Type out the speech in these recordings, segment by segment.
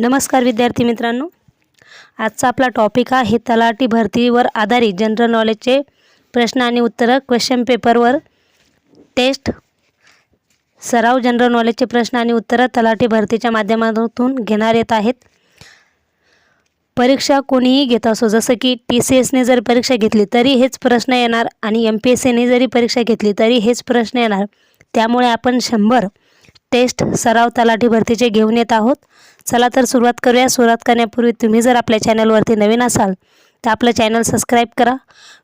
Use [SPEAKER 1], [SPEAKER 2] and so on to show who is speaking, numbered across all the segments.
[SPEAKER 1] नमस्कार विद्यार्थी मित्रांनो. आजचा आपला टॉपिक आहे तलाठी भरतीवर आधारित जनरल नॉलेजचे प्रश्न आणि उत्तरं क्वेश्चन पेपरवर टेस्ट सराव जनरल नॉलेजचे प्रश्न आणि उत्तरं तलाठी भरतीच्या माध्यमातून घेणार येत आहेत. परीक्षा कोणीही घेत असो जसं की टी सी एसने जर परीक्षा घेतली तरी हेच प्रश्न येणार आणि एम पी एस सीने जरी परीक्षा घेतली तरी हेच प्रश्न येणार. त्यामुळे आपण शंभर टेस्ट सराव तलाठी भरतीचे घेऊन येत आहोत. चला तर सुरुवात करूया. सुरुवात करण्यापूर्वी तुम्ही जर आपल्या चॅनलवरती नवीन असाल तर आपलं चॅनल सबस्क्राईब करा.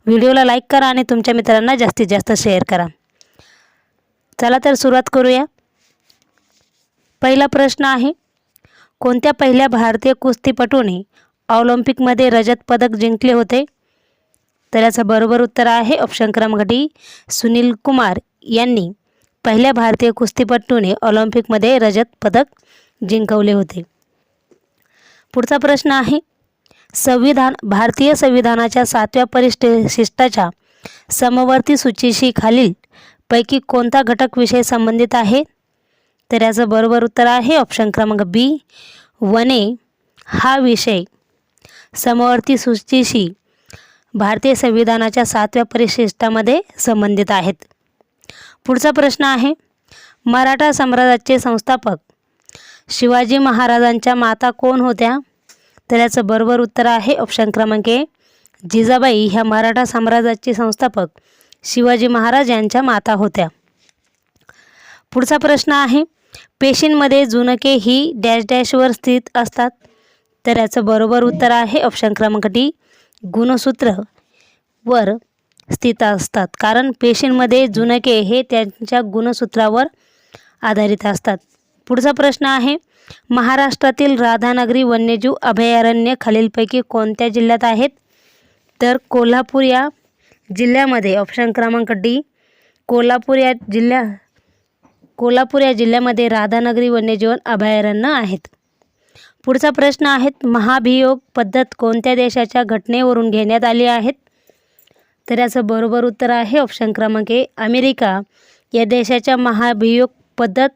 [SPEAKER 1] व्हिडिओला लाईक करा आणि तुमच्या मित्रांना जास्तीत जास्त शेअर करा. चला तर सुरुवात करूया. पहिला प्रश्न आहे कोणत्या पहिल्या भारतीय कुस्तीपटूने ऑलिम्पिकमध्ये रजत पदक जिंकले होते? तर याचं बरोबर उत्तर आहे ऑप्शन क्रमांक डी सुनील कुमार यांनी पहिल्या भारतीय कुस्तीपटूने ऑलिम्पिकमध्ये रजत पदक जिंकवले होते. पुढचा प्रश्न आहे. संविधान भारतीय संविधानाच्या सातव्या परिशिष्टाच्या समवर्ती सूचीशी खालील पैकी कोणता घटक विषय संबंधित आहे? तर याचं बरोबर उत्तर आहे ऑप्शन क्रमांक बी वने हा विषय समवर्ती सूचीशी भारतीय संविधानाच्या सातव्या परिशिष्टामध्ये संबंधित आहेत. पुढचा प्रश्न आहे. मराठा साम्राज्याचे संस्थापक शिवाजी महाराजांच्या माता कोण होत्या? तर याचं बरोबर उत्तर आहे ऑप्शन क्रमांक ए. जिजाबाई ह्या मराठा साम्राज्याचे संस्थापक. शिवाजी महाराज यांच्या माता होत्या. पुढचा प्रश्न आहे पेशींमध्ये जुनके ही डॅश डॅशवर स्थित असतात? तर याचं बरोबर उत्तर आहे ऑप्शन क्रमांक डी. गुणसूत्र वर स्थित असतात. कारण पेशींमध्ये जुनके हे त्यांच्या गुणसूत्रावर आधारित असतात. पुढचा प्रश्न आहे महाराष्ट्रातील राधानगरी वन्यजीव अभयारण्य खालीलपैकी कोणत्या जिल्ह्यात आहेत? तर कोल्हापूर या जिल्ह्यामध्ये ऑप्शन क्रमांक डी कोल्हापूर या जिल्ह्या कोल्हापूर या जिल्ह्यामध्ये राधानगरी वन्यजीवन अभयारण्य आहेत. पुढचा प्रश्न आहेत महाभियोग पद्धत कोणत्या देशाच्या घटनेवरून घेण्यात आली आहेत? तर याचं बरोबर उत्तर आहे ऑप्शन क्रमांक ए अमेरिका. या देशाच्या महाभियोग पद्धत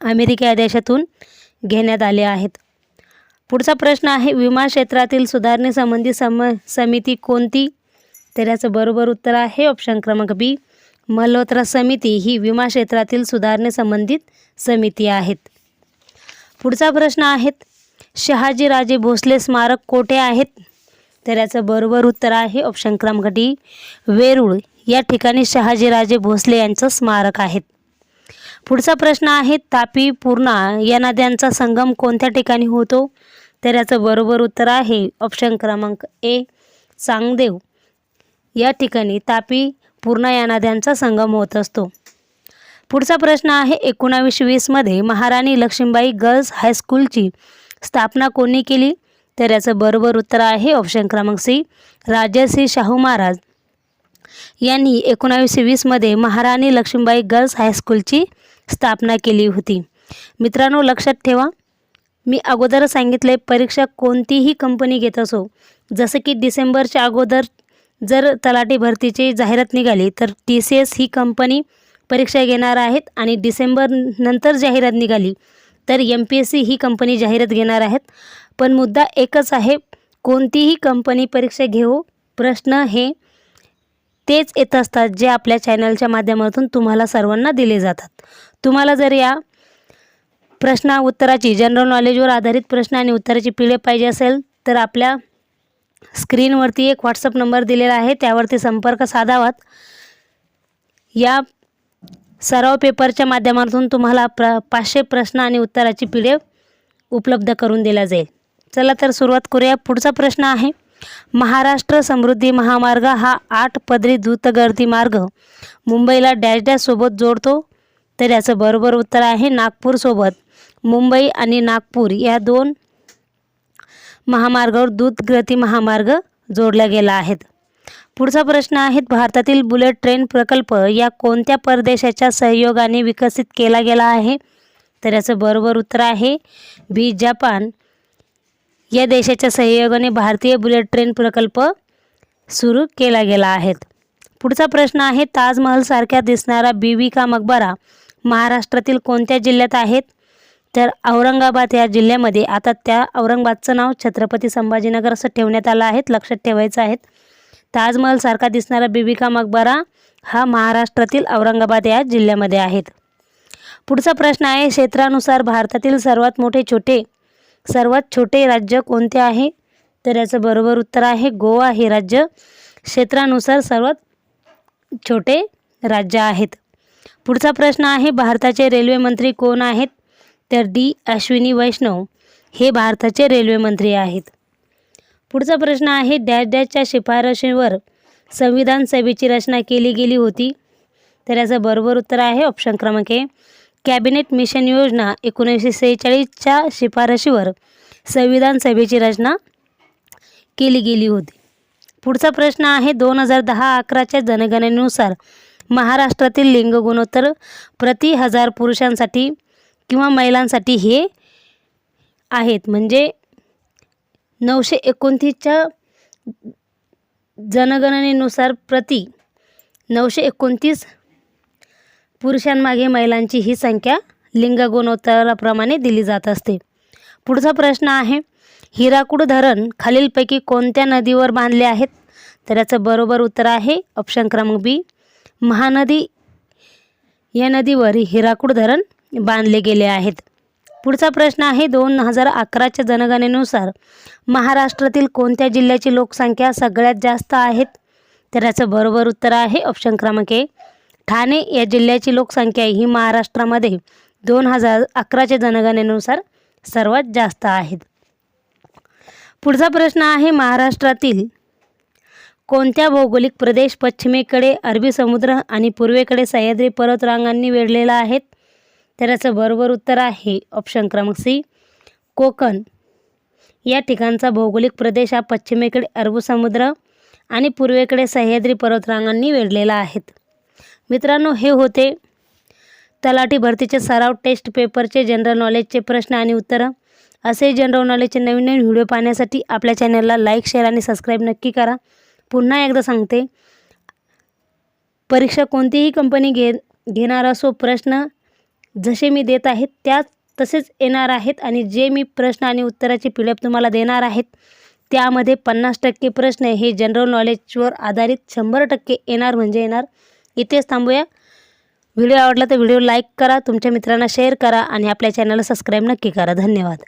[SPEAKER 1] अमेरिका या देशातून घेण्यात आले आहेत. पुढचा प्रश्न आहे विमा क्षेत्रातील सुधारणेसंबंधी सम समिती कोणती? तर याचं बरोबर उत्तर आहे ऑप्शन क्रमांक बी मल्होत्रा समिती ही विमा क्षेत्रातील सुधारणेसंबंधित समिती आहेत. पुढचा प्रश्न आहेत शहाजीराजे भोसले स्मारक कोठे आहेत? तर याचं बरोबर उत्तर आहे ऑप्शन क्रमांक डी वेरूळ. या ठिकाणी शहाजीराजे भोसले यांचं स्मारक आहेत पुढचा प्रश्न आहे तापी पूर्णा या नद्यांचा संगम कोणत्या ठिकाणी होतो? तर याचं बरोबर उत्तर आहे ऑप्शन क्रमांक ए चांगदेव. या ठिकाणी तापी पूर्णा या नद्यांचा संगम होत असतो. पुढचा प्रश्न आहे एकोणावीसशे वीसमध्ये महाराणी लक्ष्मीबाई गर्ल्स हायस्कूलची स्थापना कोणी केली? तर याचं बरोबर उत्तर आहे ऑप्शन क्रमांक सी राजर्षी शाहू महाराज. यांनी एकोणावीसशे वीसमध्ये महाराणी लक्ष्मीबाई गर्ल्स हायस्कूलची स्थापना केली होती. मित्रांनो लक्षात ठेवा मी अगोदर सांगितले परीक्षा कोणतीही कंपनी घेत असो जसं की डिसेंबरच्या अगोदर जर तलाठी भरतीची जाहिरात निघाली तर टी सी एस ही कंपनी परीक्षा घेणार आहेत आणि डिसेंबर नंतर जाहिरात निघाली तर एम पी एस सी ही कंपनी जाहिरात घेणार आहेत. पण मुद्दा एकच आहे कोणतीही कंपनी परीक्षा घेऊ प्रश्न हे तेच येत असतात जे आपल्या चॅनलच्या माध्यमातून तुम्हाला सर्वांना दिले जातात. तुम्हाला जर या प्रश्न उत्तराची जनरल नॉलेजवर आधारित प्रश्न आणि उत्तराची पिढे पाहिजे असेल तर आपल्या स्क्रीनवरती एक व्हॉट्सअप नंबर दिलेला आहे. त्यावरती संपर्क साधावात. या सराव पेपरच्या माध्यमातून तुम्हाला प्र पाचशे प्रश्न आणि उत्तराची पिढे उपलब्ध करून दिला जाईल. चला तर सुरुवात करूया. पुढचा प्रश्न आहे महाराष्ट्र समृद्धी महामार्ग हा आठ पदरी द्रुतगर्दी मार्ग. मुंबईला डॅश डॅशसोबत जोडतो. तर याचं बरोबर उत्तर आहे नागपूरसोबत मुंबई आणि नागपूर या दोन महामार्गावर द्रुतगती महामार्ग जोडला गेला आहेत. पुढचा प्रश्न आहे भारतातील बुलेट ट्रेन प्रकल्प या कोणत्या परदेशाच्या सहयोगाने विकसित केला गेला आहे? तर याचं बरोबर उत्तर आहे बी जपान. या देशाच्या सहयोगाने भारतीय बुलेट ट्रेन प्रकल्प सुरू केला गेला आहे. पुढचा प्रश्न आहे ताजमहलसारख्या दिसणारा बीबी का मकबरा महाराष्ट्रातील कोणत्या जिल्ह्यात आहेत तर औरंगाबाद या जिल्ह्यामध्ये आता त्या औरंगाबादचं नाव छत्रपती संभाजीनगर असं ठेवण्यात आलं आहे लक्षात ठेवायचं आहे. ताजमहलसारखा दिसणारा बिबिका मकबरा हा महाराष्ट्रातील औरंगाबाद या जिल्ह्यामध्ये आहेत पुढचा प्रश्न आहे क्षेत्रानुसार भारतातील सर्वात मोठे छोटे सर्वात छोटे राज्य कोणते आहे? तर याचं बरोबर उत्तर आहे गोवा. हे राज्य क्षेत्रानुसार सर्वात छोटे राज्य आहेत. पुढचा प्रश्न आहे भारताचे रेल्वे मंत्री कोण आहेत? तर डी. अश्विनी वैष्णव हे भारताचे रेल्वे मंत्री आहेत. पुढचा प्रश्न आहे डॅश डॅशच्या शिफारशीवर संविधान सभेची रचना केली गेली होती. तर याचं बरोबर उत्तर आहे ऑप्शन क्रमांक ए. कॅबिनेट मिशन योजना एकोणीसशे सेहेचाळीसच्या शिफारशीवर संविधान सभेची रचना केली गेली होती. पुढचा प्रश्न आहे दोन हजार दहा अकराच्या जनगणनेनुसार महाराष्ट्रातील लिंग गुणोत्तर प्रति हजार पुरुषांसाठी किंवा महिलांसाठी हे आहेत. म्हणजे नऊशे एकोणतीसच्या जनगणनेनुसार प्रति नऊशे एकोणतीस पुरुषांमागे महिलांची ही संख्या लिंग गुणोत्तराप्रमाणे दिली जात असते. पुढचा प्रश्न आहे हिराकूड धरण खालीलपैकी कोणत्या नदीवर बांधले आहेत? तर याचं बरोबर उत्तर आहे ऑप्शन क्रमांक बी महानदी या नदीवर हिराकूड धरण बांधले गेले आहेत. पुढचा प्रश्न आहे दोन हजार अकराच्या जनगणनेनुसार महाराष्ट्रातील कोणत्या जिल्ह्याची लोकसंख्या सगळ्यात जास्त आहेत? तर याचं बरोबर उत्तर आहे ऑप्शन क्रमांक ए ठाणे या जिल्ह्याची लोकसंख्या ही महाराष्ट्रामध्ये दोन हजार अकराच्या जनगणनेनुसार सर्वात जास्त आहेत पुढचा प्रश्न आहे महाराष्ट्रातील कोणत्या भौगोलिक प्रदेश पश्चिमेकडे अरबी समुद्र आणि पूर्वेकडे सह्याद्री पर्वतरांगांनी वेढलेला आहेत तर याचं बरोबर उत्तर आहे ऑप्शन क्रमांक सी कोकण. या ठिकाणचा भौगोलिक प्रदेश हा पश्चिमेकडे अरबी समुद्र आणि पूर्वेकडे सह्याद्री पर्वतरांगांनी वेढलेला आहेत मित्रांनो हे होते तलाठी भरतीचे सराव टेस्ट पेपरचे जनरल नॉलेजचे प्रश्न आणि उत्तरं. असे जनरल नॉलेजचे नवीन नवीन व्हिडिओ पाहण्यासाठी आपल्या चॅनलला लाईक शेअर आणि सबस्क्राईब नक्की करा. पुन्हा एकदा सांगते परीक्षा कोणतीही कंपनी घे घेणार असो प्रश्न जसे मी देत आहेत त्याच तसेच येणार आहेत आणि जे मी प्रश्न आणि उत्तराचे पी डी एफ तुम्हाला देणार आहेत त्यामध्ये पन्नास टक्के प्रश्न हे जनरल नॉलेजवर आधारित शंभर टक्के येणार म्हणजे येणार. इथेच थांबूया. व्हिडिओ आवडला तर व्हिडिओ लाईक करा तुमच्या मित्रांना शेअर करा आणि आपल्या चॅनलला सबस्क्राईब नक्की करा. धन्यवाद.